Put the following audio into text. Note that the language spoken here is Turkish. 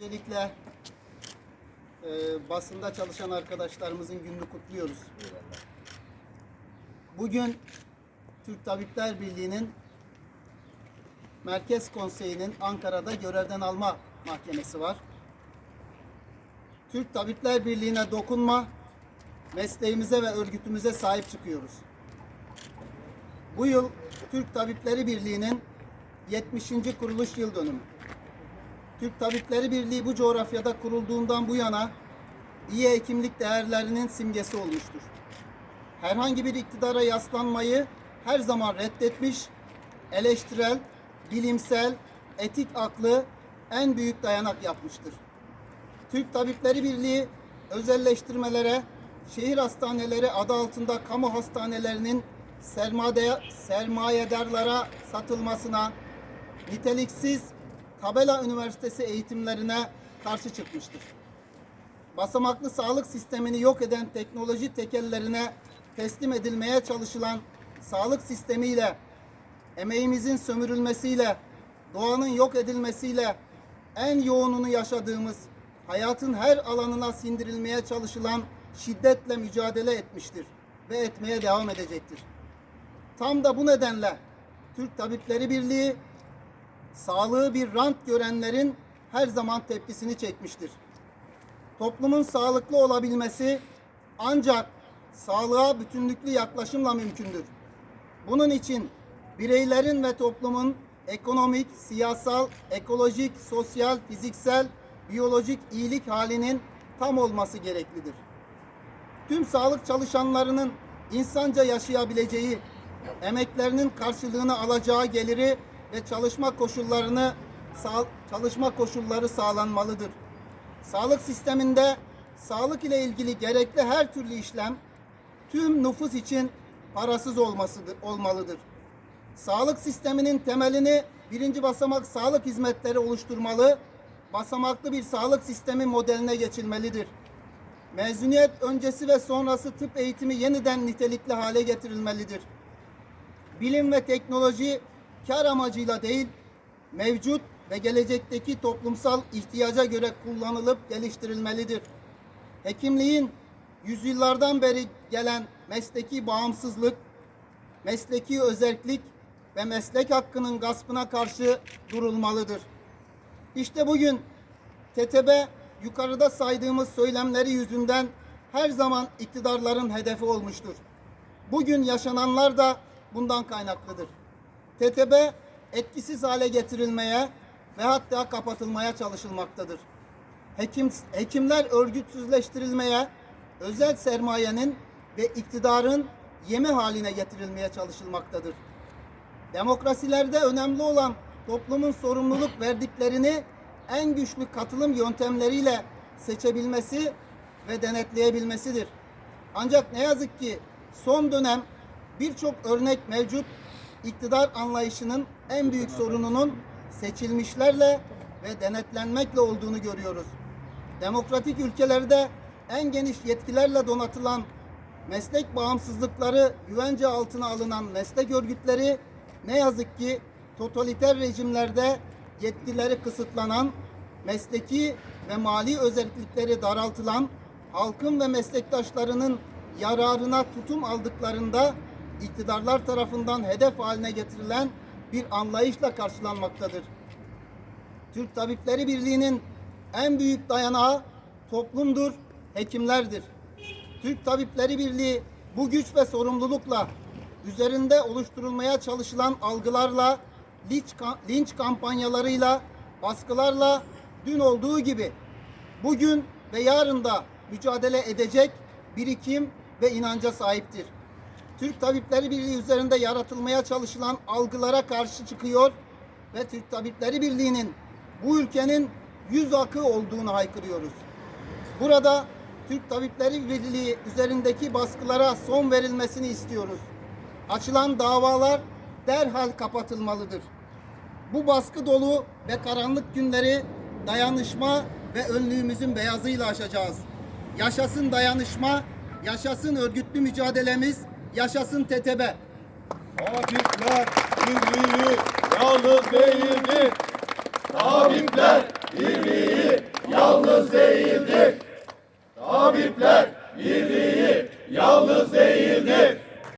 Öncelikle e, basında çalışan arkadaşlarımızın gününü kutluyoruz. Bugün Türk Tabipler Birliği'nin Merkez Konseyi'nin Ankara'da görevden alma mahkemesi var. Türk Tabipler Birliği'ne dokunma, mesleğimize ve örgütümüze sahip çıkıyoruz. Bu yıl Türk Tabipleri Birliği'nin 70. kuruluş yıl dönümü. Türk Tabipleri Birliği bu coğrafyada kurulduğundan bu yana iyi hekimlik değerlerinin simgesi olmuştur. Herhangi bir iktidara yaslanmayı her zaman reddetmiş, eleştirel, bilimsel, etik aklı en büyük dayanak yapmıştır. Türk Tabipleri Birliği özelleştirmelere, şehir hastaneleri adı altında kamu hastanelerinin sermaye, sermayedarlara satılmasına, niteliksiz tabela üniversitesi eğitimlerine karşı çıkmıştır. Basamaklı sağlık sistemini yok eden teknoloji tekellerine teslim edilmeye çalışılan sağlık sistemiyle, emeğimizin sömürülmesiyle, doğanın yok edilmesiyle en yoğununu yaşadığımız hayatın her alanına sindirilmeye çalışılan şiddetle mücadele etmiştir ve etmeye devam edecektir. Tam da bu nedenle Türk Tabipleri Birliği sağlığı bir rant görenlerin her zaman tepkisini çekmiştir. Toplumun sağlıklı olabilmesi ancak sağlığa bütünlüklü yaklaşımla mümkündür. Bunun için bireylerin ve toplumun ekonomik, siyasal, ekolojik, sosyal, fiziksel, biyolojik iyilik halinin tam olması gereklidir. Tüm sağlık çalışanlarının insanca yaşayabileceği, emeklerinin karşılığını alacağı geliri ve çalışma koşullarını çalışma koşulları sağlanmalıdır. Sağlık sisteminde sağlık ile ilgili gerekli her türlü işlem tüm nüfus için parasız olmasıdır, olmalıdır. Sağlık sisteminin temelini birinci basamak sağlık hizmetleri oluşturmalı, basamaklı bir sağlık sistemi modeline geçilmelidir. Mezuniyet öncesi ve sonrası tıp eğitimi yeniden nitelikli hale getirilmelidir. Bilim ve teknoloji kar amacıyla değil, mevcut ve gelecekteki toplumsal ihtiyaca göre kullanılıp geliştirilmelidir. Hekimliğin yüzyıllardan beri gelen mesleki bağımsızlık, mesleki özellik ve meslek hakkının gaspına karşı durulmalıdır. İşte bugün TTB yukarıda saydığımız söylemleri yüzünden her zaman iktidarların hedefi olmuştur. Bugün yaşananlar da bundan kaynaklıdır. TTB etkisiz hale getirilmeye ve hatta kapatılmaya çalışılmaktadır. Hekim, hekimler örgütsüzleştirilmeye, özel sermayenin ve iktidarın yemi haline getirilmeye çalışılmaktadır. Demokrasilerde önemli olan toplumun sorumluluk verdiklerini en güçlü katılım yöntemleriyle seçebilmesi ve denetleyebilmesidir. Ancak ne yazık ki son dönem birçok örnek mevcut iktidar anlayışının en büyük sorununun seçilmişlerle ve denetlenmekle olduğunu görüyoruz. Demokratik ülkelerde en geniş yetkilerle donatılan meslek bağımsızlıkları güvence altına alınan meslek örgütleri ne yazık ki totaliter rejimlerde yetkileri kısıtlanan, mesleki ve mali özellikleri daraltılan, halkın ve meslektaşlarının yararına tutum aldıklarında iktidarlar tarafından hedef haline getirilen bir anlayışla karşılanmaktadır. Türk Tabipleri Birliği'nin en büyük dayanağı toplumdur, hekimlerdir. Türk Tabipleri Birliği bu güç ve sorumlulukla üzerinde oluşturulmaya çalışılan algılarla, linç, linç kampanyalarıyla, baskılarla dün olduğu gibi bugün ve yarın da mücadele edecek birikim ve inanca sahiptir. Türk Tabipleri Birliği üzerinde yaratılmaya çalışılan algılara karşı çıkıyor ve Türk Tabipleri Birliği'nin bu ülkenin yüz akı olduğunu haykırıyoruz. Burada Türk Tabipleri Birliği üzerindeki baskılara son verilmesini istiyoruz. Açılan davalar derhal kapatılmalıdır. Bu baskı dolu ve karanlık günleri dayanışma ve önlüğümüzün beyazıyla aşacağız. Yaşasın dayanışma, yaşasın örgütlü mücadelemiz, yaşasın TTB. Tabipler Birliği yalnız değildir. Tabipler Birliği yalnız değildir. Tabipler.